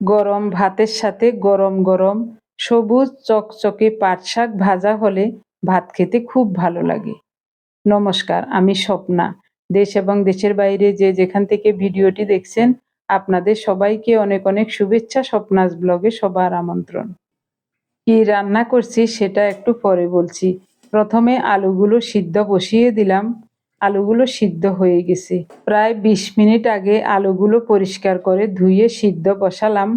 গরম ভাতের সাথে গরম গরম সবুজ চকচকে পাট শাক ভাজা হলে ভাত খেতে খুব ভালো লাগে। নমস্কার, আমি স্বপ্না। দেশ এবং দেশের বাইরে যে যেখান থেকে ভিডিওটি দেখছেন, আপনাদের সবাইকে অনেক অনেক শুভেচ্ছা স্বপ্নাস ব্লগে সবার আমন্ত্রণ। কি রান্না করছি সেটা একটু পরে বলছি। প্রথমে আলুগুলো সিদ্ধ বসিয়ে দিলাম। আলুগুলো সিদ্ধ হয়ে গেছে। প্রায় বিশ মিনিট আগে আলুগুলো পরিষ্কার করে ধুয়ে সিদ্ধ বসালাম।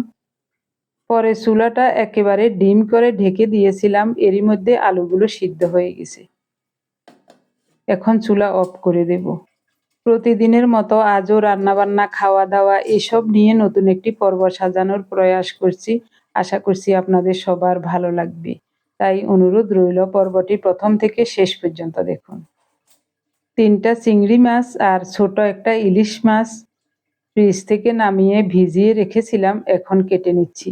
পরে চুলাটা একেবারে ডিম করে ঢেকে দিয়েছিলাম, এরই মধ্যে আলুগুলো সিদ্ধ হয়ে গেছে। এখন চুলা অফ করে দেব। প্রতিদিনের মতো আজও রান্নাবান্না খাওয়া দাওয়া এসব নিয়ে নতুন একটি পর্ব সাজানোর প্রয়াস করছি। আশা করছি আপনাদের সবার ভালো লাগবে। তাই অনুরোধ রইল পর্বটি প্রথম থেকে শেষ পর্যন্ত দেখুন। তিনটা চিংড়ি মাছ আর ছোট একটা ইলিশ মাছ ফ্রিজ থেকে নামিয়ে ভিজিয়ে রেখেছিলাম, এখন কেটে নিচ্ছি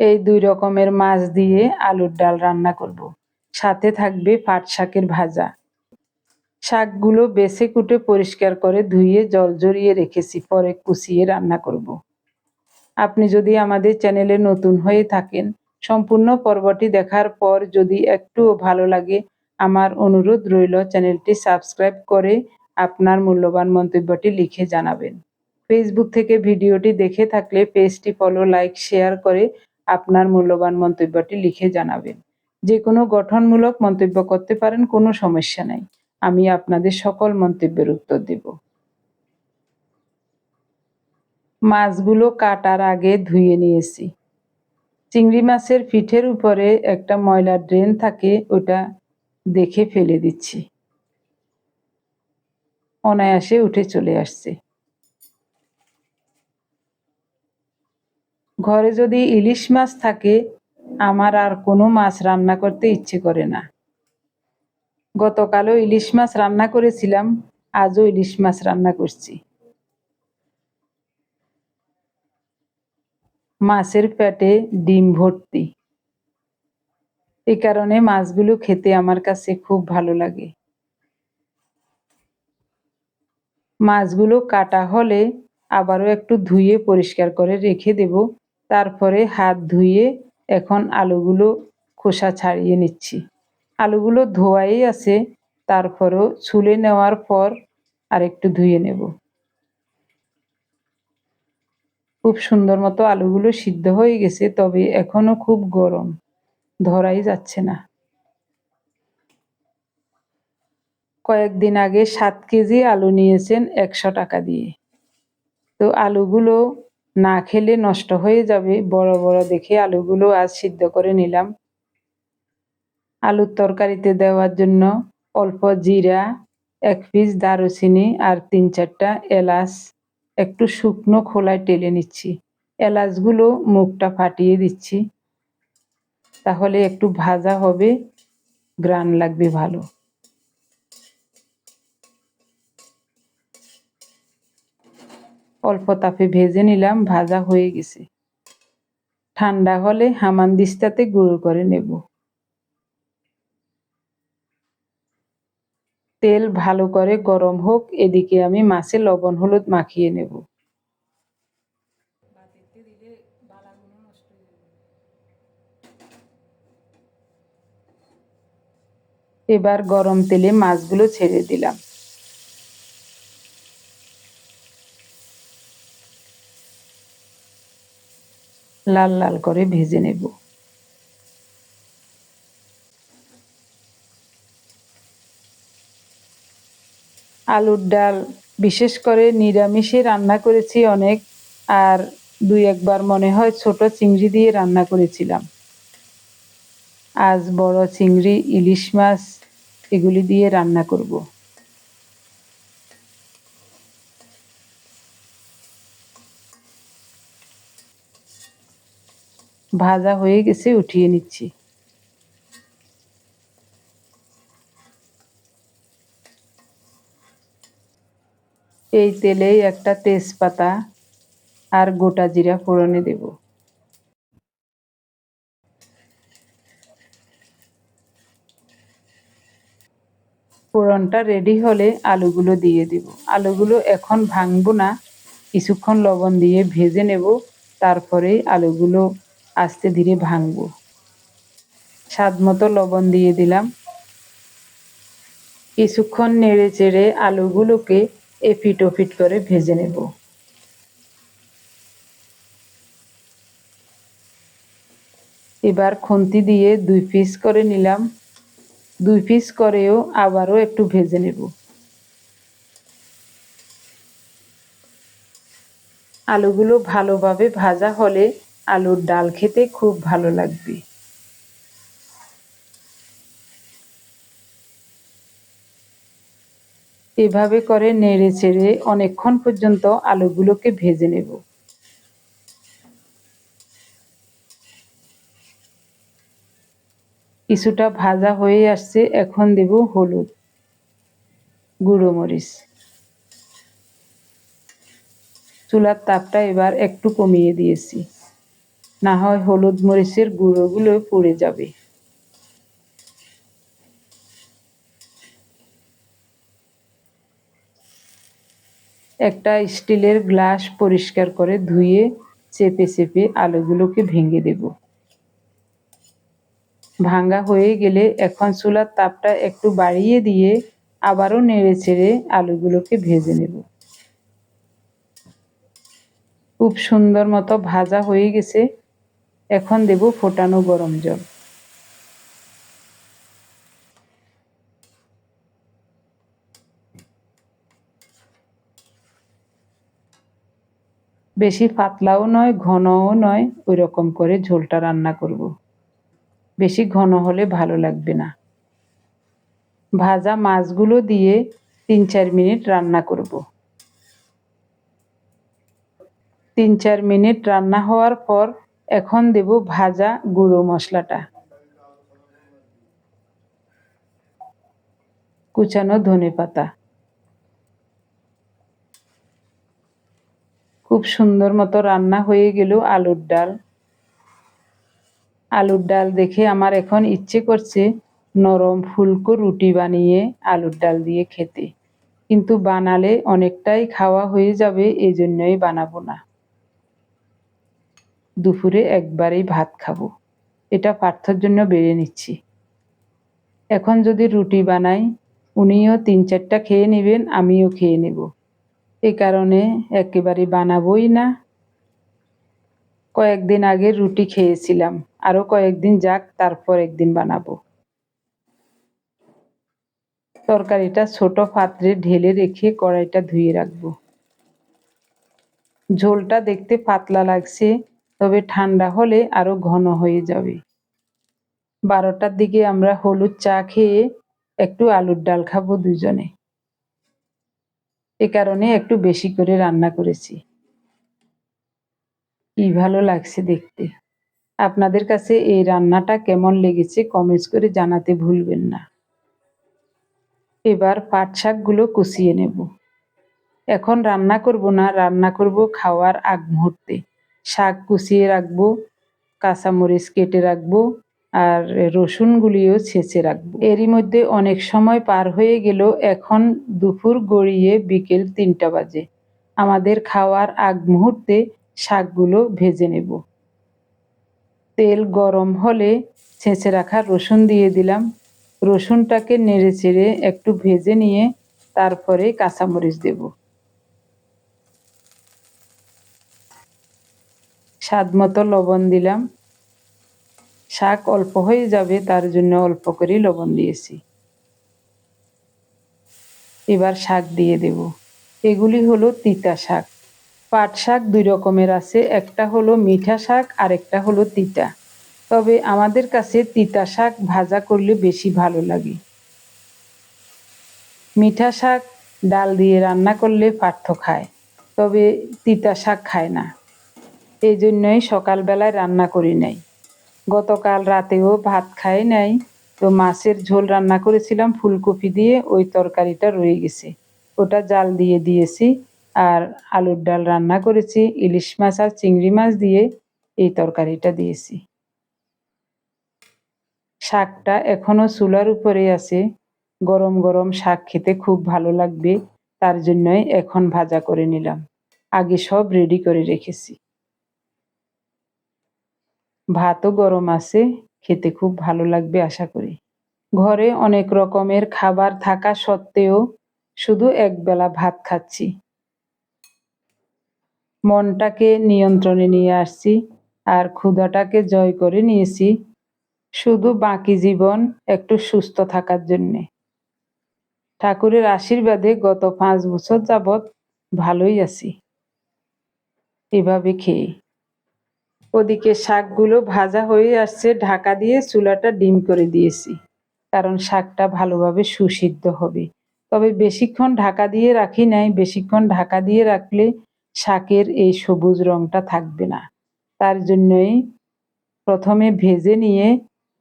এই দুই রকমের মাছ দিয়ে আলুর ডাল রান্না করব। সাথে থাকবে পাট শাকের ভাজা শাকগুলো বেছে কুটে পরিষ্কার করে ধুয়ে জল জড়িয়ে রেখেছি, পরে কুচিয়ে রান্না করব। আপনি যদি আমাদের চ্যানেলে নতুন হয়ে থাকেন, সম্পূর্ণ পর্বটি দেখার পর যদি একটুও ভালো লাগে আমার অনুরোধ রইল চ্যানেলটি সাবস্ক্রাইব করে আপনার মূল্যবান মন্তব্যটি লিখে জানাবেন। ফেসবুক থেকে ভিডিওটি দেখে থাকলে পেজটি ফলো লাইক শেয়ার করে আপনার মূল্যবান মন্তব্যটি লিখে জানাবেন। যে কোনো গঠনমূলক মন্তব্য করতে পারেন, কোনো সমস্যা নাই। আমি আপনাদের সকল মন্তব্যের উত্তর দেব। মাছগুলো কাটার আগে ধুয়ে নিয়েছি। চিংড়ি মাছের পিঠের উপরে একটা ময়লার ড্রেন থাকে, ওটা দেখে ফেলে দিচ্ছি। অনায়াসে উঠে চলে আসছে। ঘরে যদি ইলিশ মাছ থাকে, আমার আর কোনো মাছ রান্না করতে ইচ্ছে করে না। গতকালও ইলিশ মাছ রান্না করেছিলাম, আজও ইলিশ মাছ রান্না করছি। মাছের পেটে ডিম ভর্তি। এই কারণে মাছগুলো খেতে আমার কাছে খুব ভালো লাগে। মাছগুলো কাটা হলে আবারও একটু ধুয়ে পরিষ্কার করে রেখে দেব। তারপরে হাত ধুয়ে এখন আলুগুলো খোসা ছাড়িয়ে নিচ্ছি। আলুগুলো ধোয়াই আছে, তারপরও ছুলে নেওয়ার পর আর একটু ধুয়ে নেব। খুব সুন্দর মতো আলুগুলো সিদ্ধ হয়ে গেছে, তবে এখনও খুব গরম। ধরাই যাচ্ছে না। কয়েকদিন আগে সাত কেজি আলু নিয়েছেন একশো টাকা দিয়ে। তো আলুগুলো না খেলে নষ্ট হয়ে যাবে, বড় বড় দেখে আলুগুলো আজ সিদ্ধ করে নিলাম। আলুর তরকারিতে দেওয়ার জন্য অল্প জিরা, এক পিস দারুচিনি আর তিন চারটা এলাচ, একটু শুকনো খোলায় টেলে নিচ্ছি। এলাচগুলো মুখটা ফাটিয়ে দিচ্ছি। তাহলে একটু ভাজা হবে, গ্রান লাগবে ভালো। অল্প তাপে ভেজে নিলাম, ভাজা হয়ে গেছে। ঠান্ডা হলে হামানদিস্তাতে গুঁড়ো করে নেব। তেল ভালো করে গরম হোক, এদিকে আমি মাছে লবণ হলুদ মাখিয়ে নেব। এবার গরম তেলে মাছগুলো ছেড়ে দিলাম। লাল লাল করে ভেজে নেব। আলুর ডাল, বিশেষ করে নিরামিষে রান্না করেছি অনেক, আর দুই একবার মনে হয় ছোট চিংড়ি দিয়ে রান্না করেছিলাম। আজ বড় চিংড়ি, ইলিশ মাছ এগুলি দিয়ে রান্না করব। ভাজা হয়ে গেছে, উঠিয়ে নিচ্ছি। এই তেলেই একটা তেজপাতা আর গোটা জিরা ফোড়নে দেব। ফোড়নটা রেডি হলে আলুগুলো দিয়ে দিব। আলুগুলো এখন ভাঙবো না, কিছুক্ষণ লবণ দিয়ে ভেজে নেব, তারপরে আলুগুলো আস্তে ধীরে ভাঙবো। স্বাদ মতো লবণ দিয়ে দিলাম। কিছুক্ষণ নেড়ে চেড়ে আলুগুলোকে এপিট ওপিট করে ভেজে নেব। এবার খুন্তি দিয়ে দুই পিস করে নিলাম। দুই পিস করেও আবারও একটু ভেজে নেব। আলুগুলো ভালোভাবে ভাজা হলে আলুর ডাল খেতে খুব ভালো লাগবে। এভাবে করে নেড়ে চেড়ে অনেকক্ষণ পর্যন্ত আলুগুলোকে ভেজে নেব। কিছুটা ভাজা হয়ে আসছে, এখন দেব হলুদ, গুঁড়ো মরিচ। চুলার তাপটা এবার একটু কমিয়ে দিয়েছি। না হয় হলুদ মরিচের গুঁড়োগুলো পুড়ে যাবে। একটা স্টিলের গ্লাস পরিষ্কার করে ধুয়ে চেপে চেপে আলুগুলোকে ভেঙে দেব। ভাঙ্গা হয়ে গেলে এখন চুলার তাপটা একটু বাড়িয়ে দিয়ে আবারও নেড়ে ছেড়ে আলুগুলোকে ভেজে নেব। খুব সুন্দর মতো ভাজা হয়ে গেছে। এখন দেব ফোটানো গরম জল। বেশি পাতলাও নয়, ঘনও নয় ওই রকম করে ঝোলটা রান্না করব। বেশি ঘন হলে ভালো লাগবে না। ভাজা মাছগুলো দিয়ে তিন চার মিনিট রান্না করব। তিন চার মিনিট রান্না হওয়ার পর এখন দেব ভাজা গুঁড়ো মশলাটা। কুচানো ধনে পাতা। খুব সুন্দর মতো রান্না হয়ে গেল আলুর ডাল। আলুর ডাল দেখে আমার এখন ইচ্ছে করছে নরম ফুলকো রুটি বানিয়ে আলুর ডাল দিয়ে খেতে। কিন্তু বানালে অনেকটাই খাওয়া হয়ে যাবে এই জন্যই বানাবো না। দুপুরে একবারেই ভাত খাব। এটা পার্থর জন্য বেড়ে নিচ্ছি। এখন যদি রুটি বানাই, উনিও তিন চারটা খেয়ে নেবেন, আমিও খেয়ে নেব। এ কারণে একেবারে বানাবই না। কয়েকদিন আগে রুটি খেয়েছিলাম। আরও কয়েকদিন যাক, তারপর একদিন বানাবো। তরকারিটা ছোট পাত্রে ঢেলে রেখে কড়াইটা ধুয়ে রাখব। ঝোলটা দেখতে পাতলা লাগছে, তবে ঠান্ডা হলে আরও ঘন হয়ে যাবে। বারোটার দিকে আমরা হলুদ চা খেয়ে একটু আলুর ডাল খাব দুজনে। এ কারণে একটু বেশি করে রান্না করেছি। কি ভালো লাগছে দেখতে। আপনাদের কাছে এই রান্নাটা কেমন লেগেছে কমেন্টস করে জানাতে ভুলবেন না। এবার পাট শাকগুলো কুচিয়ে নেব। এখন রান্না করব না, রান্না করব খাওয়ার আগ মুহূর্তে। শাক কুচিয়ে রাখব, কাঁচামরিচ কেটে রাখব আর রসুনগুলিও ছেঁচে রাখব। এরই মধ্যে অনেক সময় পার হয়ে গেল, এখন দুপুর গড়িয়ে বিকেল তিনটা বাজে। আমাদের খাওয়ার আগ মুহূর্তে শাকগুলো ভেজে নেব। তেল গরম হলে ছেঁচে রাখা রসুন দিয়ে দিলাম। রসুনটাকে নেড়ে চেড়ে একটু ভেজে নিয়ে তারপরে কাঁচামরিচ দেব। স্বাদ মতো লবণ দিলাম। শাক অল্প হয়ে যাবে, তার জন্য অল্প করে লবণ দিয়েছি। এবার শাক দিয়ে দেব। এগুলি হলো তিতা শাক। পাট শাক দুই রকমের আছে, একটা হলো মিঠা শাক আর একটা হলো তিতা। তবে আমাদের কাছে তিতা শাক ভাজা করলে বেশি ভালো লাগে। মিঠা শাক ডাল দিয়ে রান্না করলে পার্থ খায়, তবে তিতা শাক খায় না। এই জন্যই সকালবেলায় রান্না করি নাই। গতকাল রাতেও ভাত খাই নাই, তো মাছের ঝোল রান্না করেছিলাম, ফুলকপি দিয়ে ওই তরকারিটা রয়ে গেছে। ওটা জাল দিয়ে দিয়েছি আর আলুর ডাল রান্না করেছি, ইলিশ মাছ আর চিংড়ি মাছ দিয়ে এই তরকারিটা দিয়েছি। শাকটা এখনও চুলার উপরে আছে। গরম গরম শাক খেতে খুব ভালো লাগবে, তার জন্যই এখন ভাজা করে নিলাম। আগে সব রেডি করে রেখেছি। ভাতও গরম আছে, খেতে খুব ভালো লাগবে আশা করি। ঘরে অনেক রকমের খাবার থাকা সত্ত্বেও শুধু একবেলা ভাত খাচ্ছি। মনটাকে নিয়ন্ত্রণে নিয়ে আসছি আর ক্ষুধাটাকে জয় করে নিয়েছি। শুধু বাকি জীবন একটু সুস্থ থাকার জন্যে। ঠাকুরের আশীর্বাদে গত পাঁচ বছর যাবৎ ভালোই আছি। এভাবে খেয়ে। ওদিকে শাকগুলো ভাজা হয়ে আসছে, ঢাকা দিয়ে চুলাটা ডিম করে দিয়েছি। কারণ শাকটা ভালোভাবে সুসিদ্ধ হবে। তবে বেশিক্ষণ ঢাকা দিয়ে রাখি নাই, বেশিক্ষণ ঢাকা দিয়ে রাখলে শাকের এই সবুজ রংটা থাকবে না। তার জন্যই প্রথমে ভেজে নিয়ে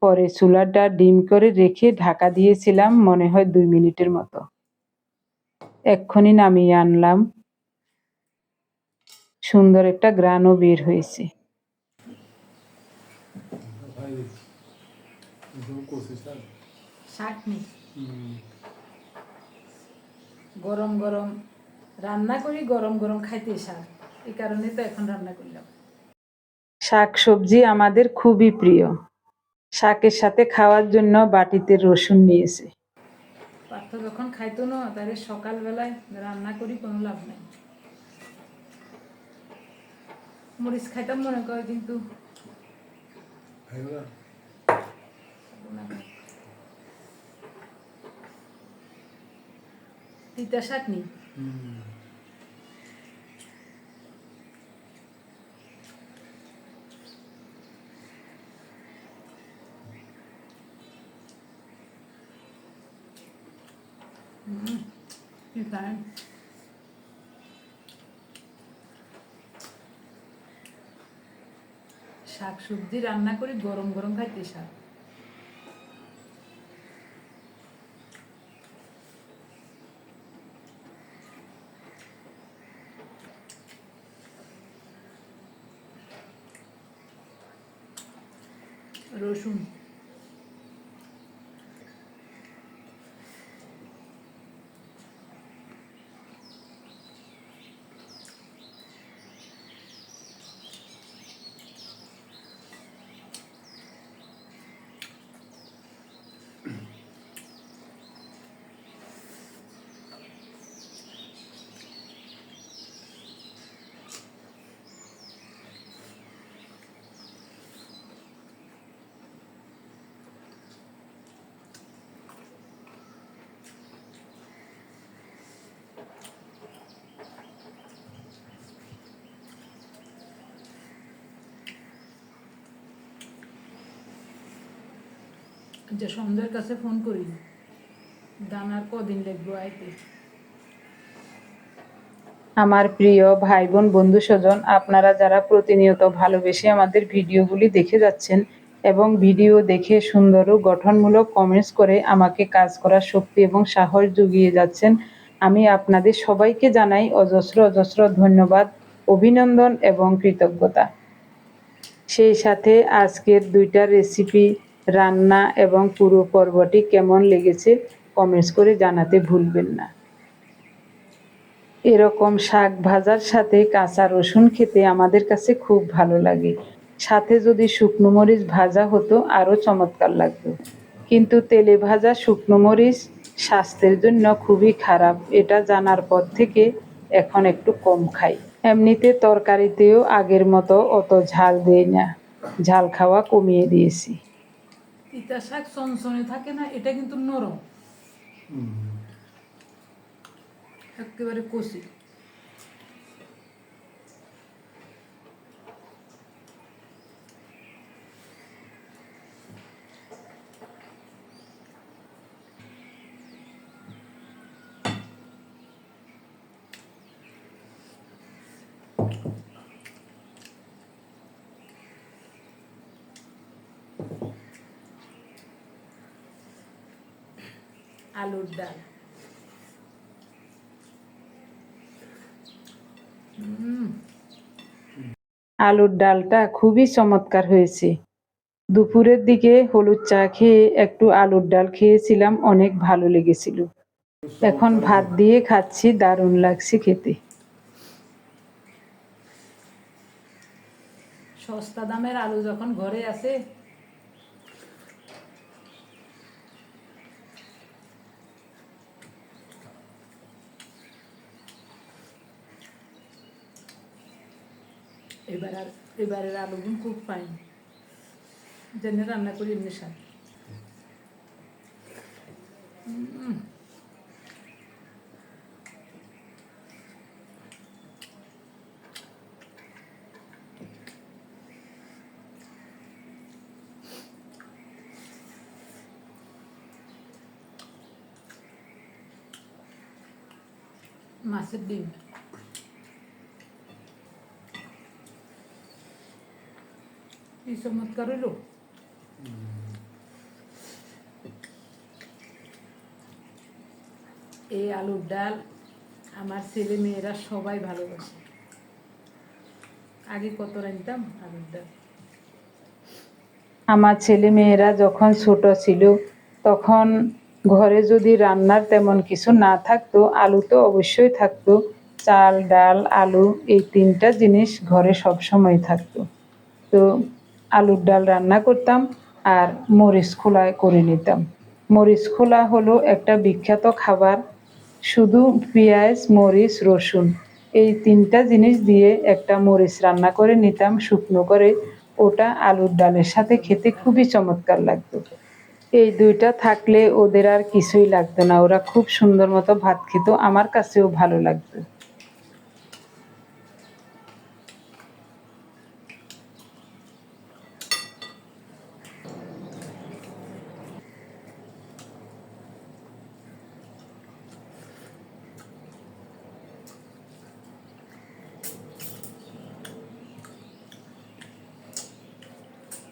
পরে চুলাটা ডিম করে রেখে ঢাকা দিয়েছিলাম মনে হয় দুই মিনিটের মতো। এক্ষুনি নামিয়ে আনলাম। সুন্দর একটা গ্রানও বের হয়েছে। গরম গরম রান্না করি গরম গরম খাইতে শাক এই কারণে তো এখন রান্না করলাম। শাক সবজি আমাদের খুবই প্রিয়। শাকের সাথে খাওয়ার জন্য বাটিতে রসুন নিয়েছে। পার্থ যখন খাইতো না তাহলে সকালবেলায় রান্না করি কোনো লাভ নাই। মরিচ খাইতাম মনে করে কিন্তু তিতা শাক নেই। Mm. Fine. শাক সবজি রান্না করি গরম গরম খাইতে শাক রসুন যে সন্ধ্যের কাছে ফোন করি দানার কদিন লাগবে আইতে? আমার প্রিয় ভাই বোন বন্ধু স্বজন আপনারা যারা প্রতিনিয়ত ভালোবেসে আমাদের ভিডিওগুলি দেখে যাচ্ছেন এবং ভিডিও দেখে সুন্দর ও গঠনমূলক কমেন্টস করে আমাকে কাজ করার শক্তি এবং সাহস জুগিয়ে যাচ্ছেন, আমি আপনাদের সবাইকে জানাই অজস্র অজস্র ধন্যবাদ, অভিনন্দন এবং কৃতজ্ঞতা। সেই সাথে আজকের দুইটা রেসিপি রান্না এবং পুরো পর্বটি কেমন লেগেছে কমেন্টস করে জানাতে ভুলবেন না। এরকম শাক ভাজার সাথে কাঁচা রসুন খেতে আমাদের কাছে খুব ভালো লাগে। সাথে যদি শুকনো মরিচ ভাজা হতো আরও চমৎকার লাগতো। কিন্তু তেলে ভাজা শুকনো মরিচ স্বাস্থ্যের জন্য খুবই খারাপ, এটা জানার পর থেকে এখন একটু কম খাই। এমনিতে তরকারিতেও আগের মতো অত ঝাল দেই না। ঝাল খাওয়া কমিয়ে দিয়েছি। তিতা শাক চনচনে থাকে না এটা কিন্তু নরম। একেবারে কষি আলুর ডাল। আলুর ডালটা খুবই চমৎকার হয়েছে। দুপুরের দিকে হলুদ চা খেয়ে একটু আলুর ডাল খেয়েছিলাম অনেক ভালো লেগেছিল। এখন ভাত দিয়ে খাচ্ছি দারুণ লাগছে খেতে। সস্তা দামের আলু যখন ঘরে আছে এবার আর এবারের আলুগুলো খুব পাইন জেনে রান্না করি এমনি উম। মাছের ডিম কি চমৎকার হইল এই আলুর ডাল আমার ছেলে মেয়েরা সবাই ভালোবাসে। আগে কত রাঁধতাম আলুর ডাল। আমার ছেলে মেয়েরা যখন ছোট ছিল, তখন ঘরে যদি রান্নার তেমন কিছু না থাকতো, আলু তো অবশ্যই থাকতো। চাল, ডাল, আলু, এই তিনটা জিনিস ঘরে সব সময় থাকতো। তো আলুর ডাল রান্না করতাম আর মরিচ খোলা করে নিতাম। মরিচ খোলা হলো একটা বিখ্যাত খাবার, শুধু পেঁয়াজ, মরিচ, রসুন। এই তিনটা জিনিস দিয়ে একটা মরিচ রান্না করে নিতাম, শুকনো করে। ওটা আলুর ডালের সাথে খেতে খুবই চমৎকার লাগতো। এই দুইটা থাকলে ওদের আর কিছুই লাগতো না। ওরা খুব সুন্দর মতো ভাত খেত, আমার কাছেও ভালো লাগতো।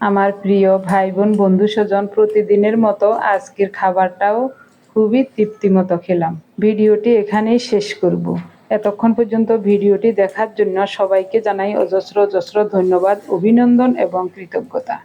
আমার প্রিয় ভাই বোন বন্ধু স্বজন, প্রতিদিনের মতো আজকের খাবারটাও খুবই তৃপ্তিমতো খেলাম। ভিডিওটি এখানেই শেষ করব। এতক্ষণ পর্যন্ত ভিডিওটি দেখার জন্য সবাইকে জানাই অজস্র অজস্র ধন্যবাদ, অভিনন্দন এবং কৃতজ্ঞতা।